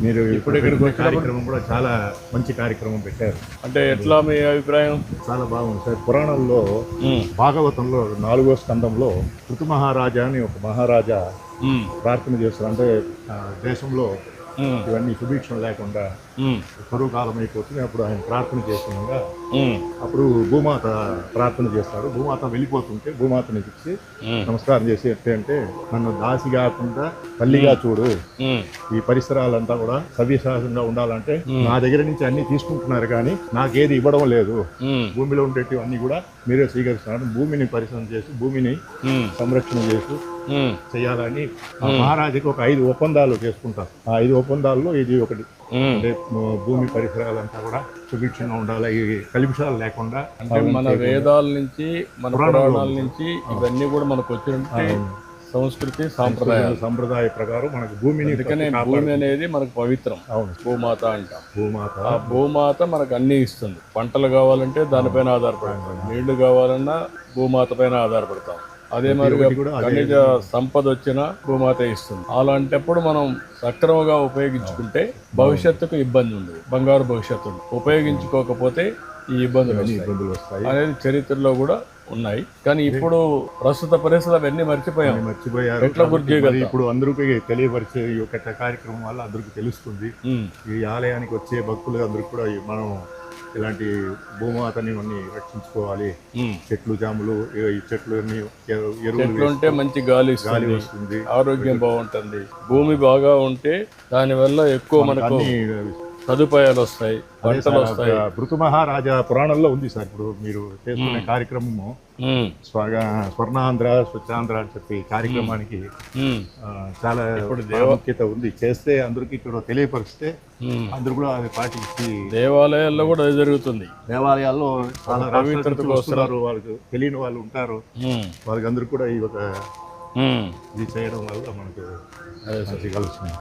మీరు ఇప్పుడు ఇక్కడికి వచ్చినప్పుడు- కార్యక్రమం కూడా చాలా మంచి కార్యక్రమం పెట్టారు. అంటే ఎట్లా మీ అభిప్రాయం? చాలా బాగుంది సార్. పురాణంలో భాగవతంలో నాలుగో స్కందంలో ఋతు మహారాజా అని ఒక మహారాజా ప్రార్థన చేస్తారు. అంటే దేశంలో ఇవన్నీ సుభిక్షం లేకుండా కరువు కాలం అయిపోతుంది. అప్పుడు ఆయన ప్రార్థన చేస్తుండగా అప్పుడు భూమాత ప్రార్థన చేస్తారు భూమాత వెళ్ళిపోతుంటే భూమాతని ఉమ్, నమస్కారం చేసి అంటే నన్ను దాసి కాకుండా తల్లిగా చూడు. ఈ పరిసరాలంతా కూడా సవ్యసాధంగా ఉండాలంటే నా దగ్గర నుంచి అన్ని తీసుకుంటున్నారు కానీ నాకేది ఇవ్వడం లేదు. భూమిలో ఉండేటివి అన్ని కూడా మీరే స్వీకరిస్తున్నారు. భూమిని పరిశ్రమ చేసి భూమిని సంరక్షణ చేసి చేయాలని మహారాజుకి ఒక ఐదు ఒప్పందాలు చేసుకుంటారు. ఆ ఐదు ఒప్పందాల్లో ఇది ఒకటి. అంటే భూమి పరిసరాలంతా కూడా సుభిక్షంగా ఉండాలి. ఈ కలుషాలు లేకుండా అంటే మన వేదాల నుంచి మన పురాణాల నుంచి ఇవన్నీ కూడా మనకు వచ్చినట్టు సంస్కృతి సాంప్రదాయాలు. సంప్రదాయ ప్రకారం మనకు భూమిని కాపాడు- భూమి అనేది మనకు పవిత్రం. అవును. భూమాత అంటాం. భూమాత. ఆ భూమాత మనకు అన్ని ఇస్తుంది. పంటలు కావాలంటే దానిపైన ఆధారపడతాం. నీళ్ళు కావాలన్నా భూమాత పైన ఆధారపడతాం. అదే మరి ఖనిజ సంపద వచ్చినా భూమాత ఇస్తుంది. అలాంటప్పుడు మనం సక్రమంగా ఉపయోగించుకుంటే భవిష్యత్తుకు ఇబ్బంది ఉండదు. బంగారు భవిష్యత్తు ఉపయోగించుకోకపోతే ఈ ఇబ్బందులు వస్తాయి. ఇబ్బందులు వస్తాయి. అనేది చరిత్రలో కూడా ఉన్నాయి. కానీ ఇప్పుడు ప్రస్తుత పరిస్థితులు అవన్నీ మర్చిపోయాం. మర్చిపోయారు. ఎట్లా గుర్తు ఇప్పుడు అందరికీ తెలియపరిచే ఈ యొక్క కార్యక్రమం వల్ల అందరికీ తెలుస్తుంది. ఈ ఆలయానికి వచ్చే భక్తులు అందరికీ కూడా మనం ఇలాంటి భూమాతని అన్ని రక్షించుకోవాలి. చెట్లు జాములు ఈ చెట్లు ఎరువులు చెట్లు ఉంటే మంచి గాలి గాలి వస్తుంది. ఆరోగ్యం బాగుంటుంది. భూమి బాగా ఉంటే దానివల్ల ఎక్కువ మనకు సదుపాయాలు వస్తాయి పంటలు వస్తాయి భృతు మహారాజా పురాణంలో ఉంది సార్. ఇప్పుడు మీరు చేసుకునే కార్యక్రమము స్వర్ణాంధ్ర స్వచ్ఛాంధ్ర అని చెప్పి కార్యక్రమానికి చాలా ప్రాముఖ్యత ఉంది. చేస్తే అందరికీ ఇక్కడ తెలియపరిస్తే. అందరూ కూడా అది పాటించి దేవాలయాల్లో కూడా అది జరుగుతుంది. దేవాలయాల్లో చాలా పవిత్రత వస్తున్నారు. వాళ్ళకి తెలియని వాళ్ళు ఉంటారు. వాళ్ళకి అందరూ కూడా ఈ ఒక. ఇది చేయడం వల్ల మనకు